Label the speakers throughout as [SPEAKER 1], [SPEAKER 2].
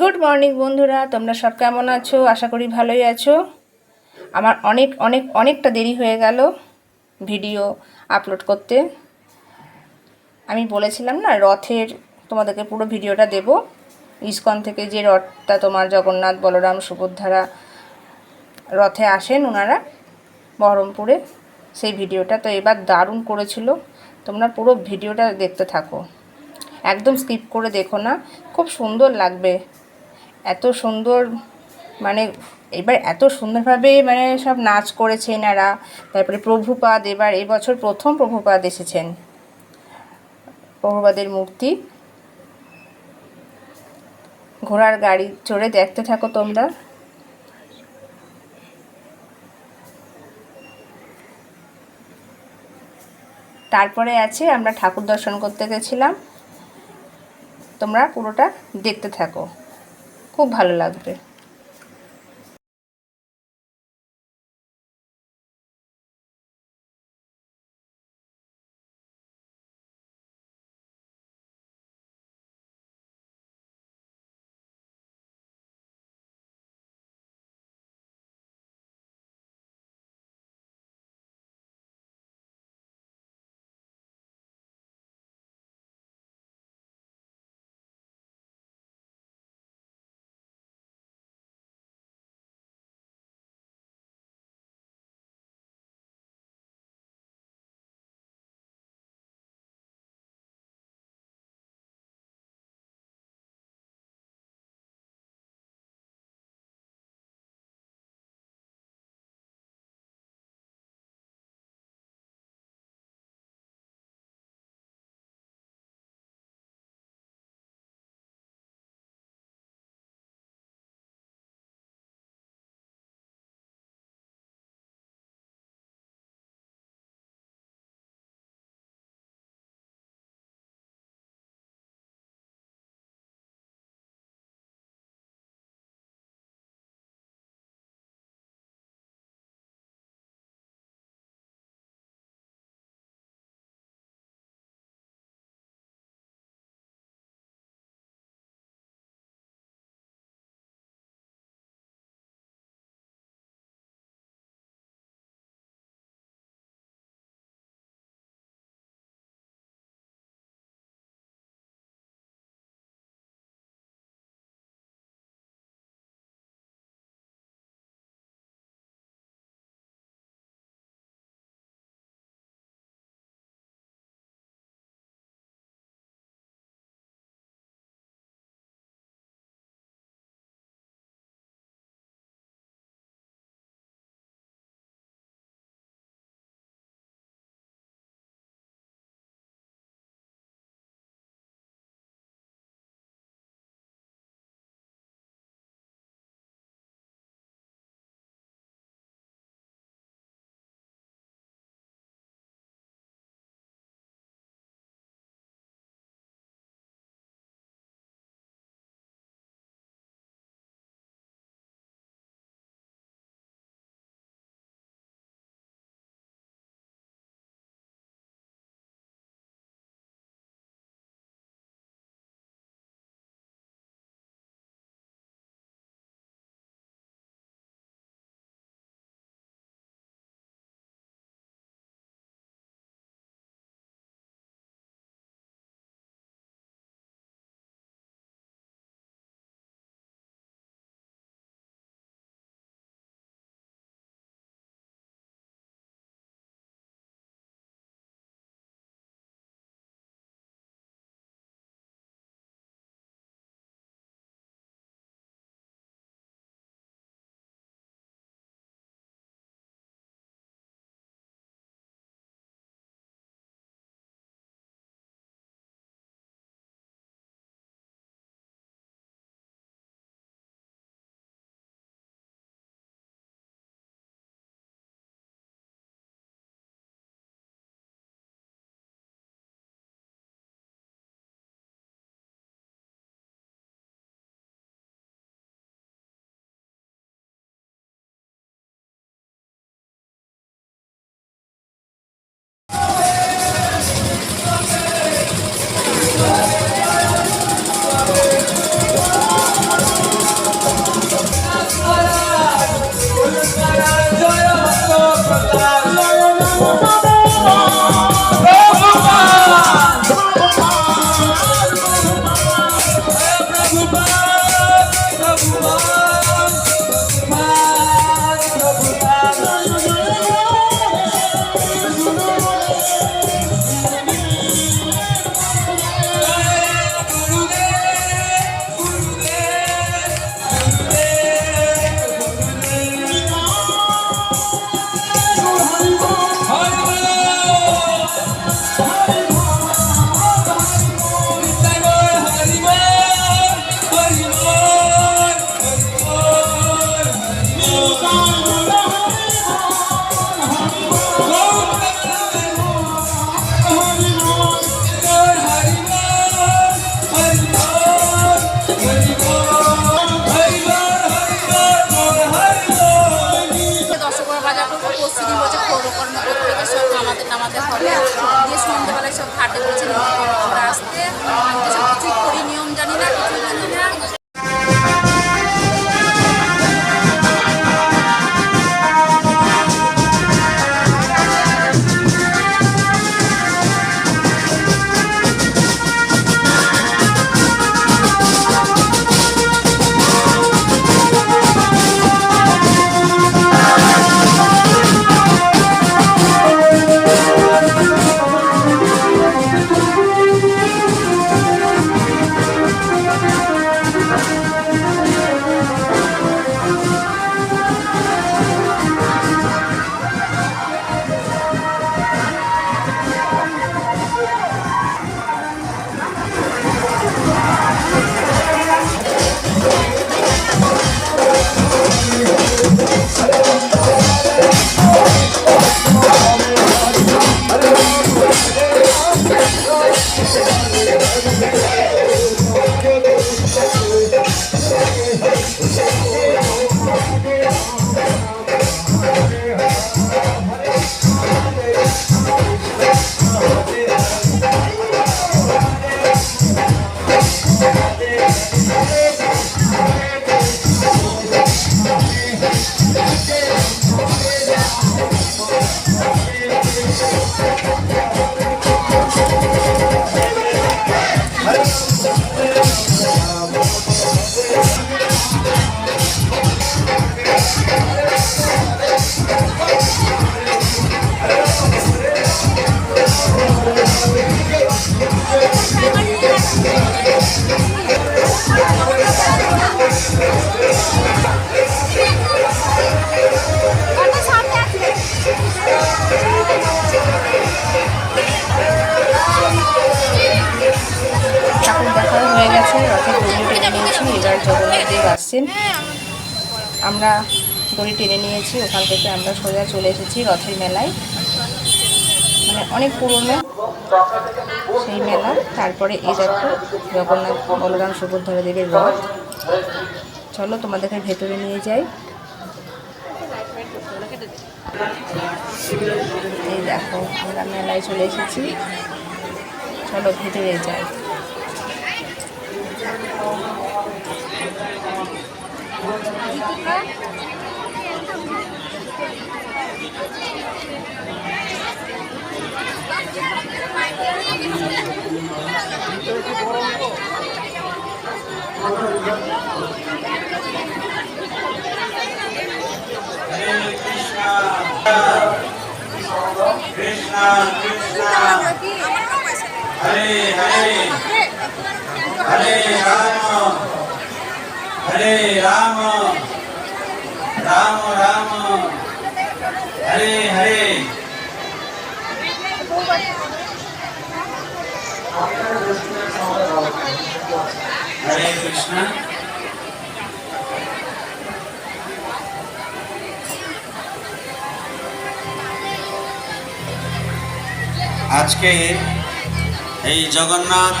[SPEAKER 1] Good morning বন্ধুরা, তোমরা সব কেমন আছো? আশা করি ভালোই আছো। আমার অনেক অনেক, অনেকটা দেরি হয়ে গেল ভিডিও আপলোড করতে। আমি বলেছিলাম না, রথের তোমাদেরকে পুরো ভিডিওটা দেব। ইস্কন থেকে যে রথটা তোমার জগন্নাথ, বলরাম সুভদ্রারা রথে আসেন ওনারা বহরমপুরে, সেই ভিডিওটা তো এবার দারুণ করেছিল। তোমরা পুরো ভিডিওটা দেখতে থাকো। একদম স্কিপ করে দেখো না, খুব সুন্দর লাগবে। এত সুন্দর মানে এবার এত সুন্দরভাবে মানে সব নাচ করেছে এনারা তারপরে প্রভুপাদ, এবার এবছর প্রথম প্রভুপাদ এসেছেন। প্রভুপাদের মূর্তি। ঘোড়ার গাড়ি চড়ে দেখতে থাকো তোমরা। তারপরে আছে, আমরা ঠাকুর দর্শন করতে গেছিলাম। তোমরা পুরোটা দেখতে থাকো। খুব ভালো লাগবে। হয়ে গেছে দড়ি টেনে নিয়েছি, এবার জগন্নাথ দেব আসছেন। আমরা দড়ি টেনে নিয়েছি, ওখান থেকে আমরা সোজা চলে এসেছি রথের মেলায়। মানে অনেক পুরনো সেই মেলা, তারপরে এই দেখো জগন্নাথ বলরাম সুভদ্রা দেবের রথ। চলো তোমাদেরকে ভেতরে নিয়ে যাই। এই দেখো, আমরা মেলায় চলে এসেছি। চলো ভেতরে যাই।
[SPEAKER 2] Krishna, Krishna, Hare Hare, Hare Rama, Hare Rama, Rama Rama, Hare Hare. Hare Krishna. আজকে এই জগন্নাথ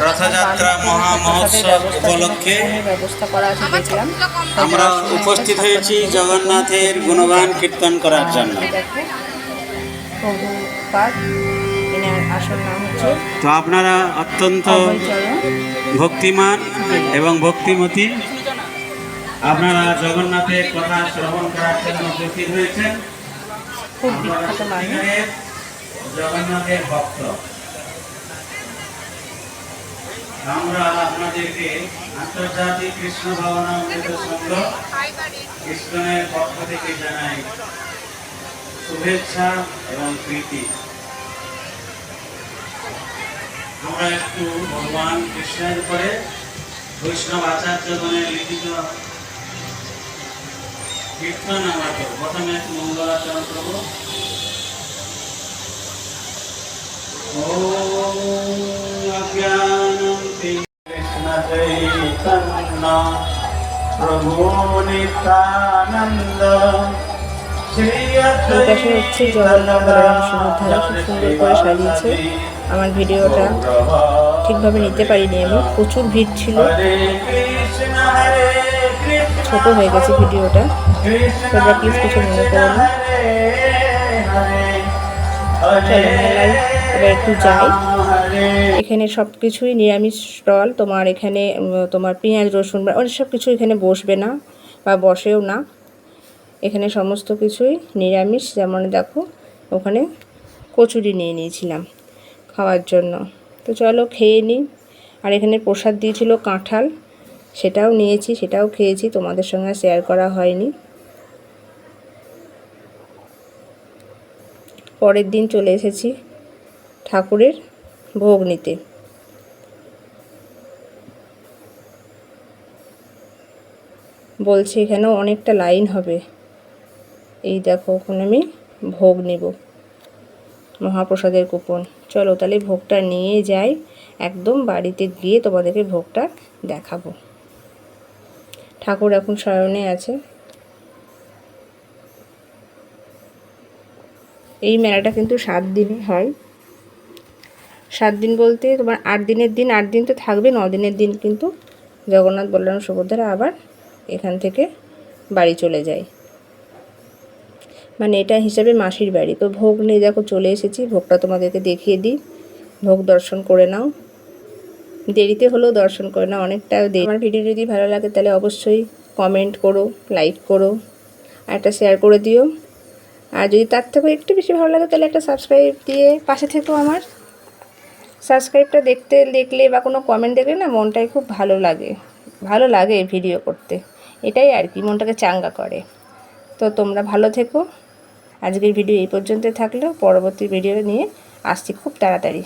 [SPEAKER 2] রথযাত্রা মহা মহোৎসব উপলক্ষে
[SPEAKER 1] ব্যবস্থা করা
[SPEAKER 2] আমরা উপস্থিত হয়েছি জগন্নাথের গুণগান কীর্তন করার জন্য। তো আপনারা অত্যন্ত ভক্তিমান এবং ভক্তিমতী। আপনারা জগন্নাথের কথা শ্রবণ করার জন্য উপস্থিত হয়েছেন। জগন্নাথের ভক্ত। আমরা আপনাদেরকে আন্তর্জাতিক কৃষ্ণ ভাবনা অমৃত সংঘ কৃষ্ণের পক্ষ থেকে জানাই শুভেচ্ছা এবং প্রীতি। আমরা একটু ভগবান কৃষ্ণের উপরে বৈষ্ণব আচার্যগণের লিখিত কীর্তন আমরা করব। প্রথমে একটু মঙ্গলাচরণ করব। প্রভু
[SPEAKER 1] এই পাশে হচ্ছে জগন্নাথ বলরাম খুব সুন্দর করে সাজিয়েছে। আমার ভিডিওটা ঠিকভাবে নিতে পারিনি আমি প্রচুর ভিড় ছিল। ছোট হয়ে গেছে ভিডিওটা। তোমরা প্লিজ কিছু মনে করো না। চলো মেলায় এবার একটু যাই। এখানে সব কিছুই নিরামিষ স্টল তোমার এখানে তোমার পেঁয়াজ, রসুন, বা অনেক সব কিছু এখানে বসবে না বা বসেও না। এখানে সমস্ত কিছুই নিরামিষ। যেমন দেখো, ওখানে কচুরি নিয়ে নিয়েছিলাম খাওয়ার জন্য। তো চলো খেয়ে নিই আর এখানে প্রসাদ দিয়েছিল কাঁঠাল। সেটাও নিয়েছি, সেটাও খেয়েছি। তোমাদের সঙ্গে শেয়ার করা হয়নি। পরের দিন চলে এসেছি ঠাকুরের ভোগ নিতে। বলছে, এখানেও অনেকটা লাইন হবে। এই দেখো ওখানে আমি ভোগ নেব। মহাপ্রসাদের কুপন। চলো তাহলে ভোগটা নিয়ে যাই। একদম বাড়িতে গিয়ে তোমাদেরকে ভোগটা দেখাবো। ঠাকুর এখন শয়নে আছে। এই মেলাটা কিন্তু সাত দিনই হয়। সাত দিন বলতে তোমার আট দিনের দিন, আট দিন তো থাকবে, ন দিনের দিন কিন্তু জগন্নাথ, বলরাম, সুভদ্রা আবার এখান থেকে বাড়ি চলে যায়। মানে এটা হিসাবে মাসির বাড়ি। তো ভোগ নিয়ে দেখো চলে এসেছি, ভোগটা তোমাদেরকে দেখিয়ে দিই। ভোগ দর্শন করে নাও। দেরিতে হলেও দর্শন করে নাও, অনেকটা দেরি। আমার ভিডিও যদি ভালো লাগে তাহলে অবশ্যই কমেন্ট করো লাইক করো, আর একটা শেয়ার করে দিও। আর যদি তার থেকেও একটু বেশি ভালো লাগে তাহলে একটা সাবস্ক্রাইব দিয়ে পাশে থেকেও আমার। সাবস্ক্রাইবটা দেখতে, দেখলে বা কোনো কমেন্ট দেখলে না মনটাই খুব ভালো লাগে। ভালো লাগে ভিডিও করতে। এটাই আর কি, মনটাকে চাঙ্গা করে। তো তোমরা ভালো থেকো। আজকের ভিডিও এই পর্যন্ত থাকলেও পরবর্তী ভিডিও নিয়ে আসছি খুব তাড়াতাড়ি।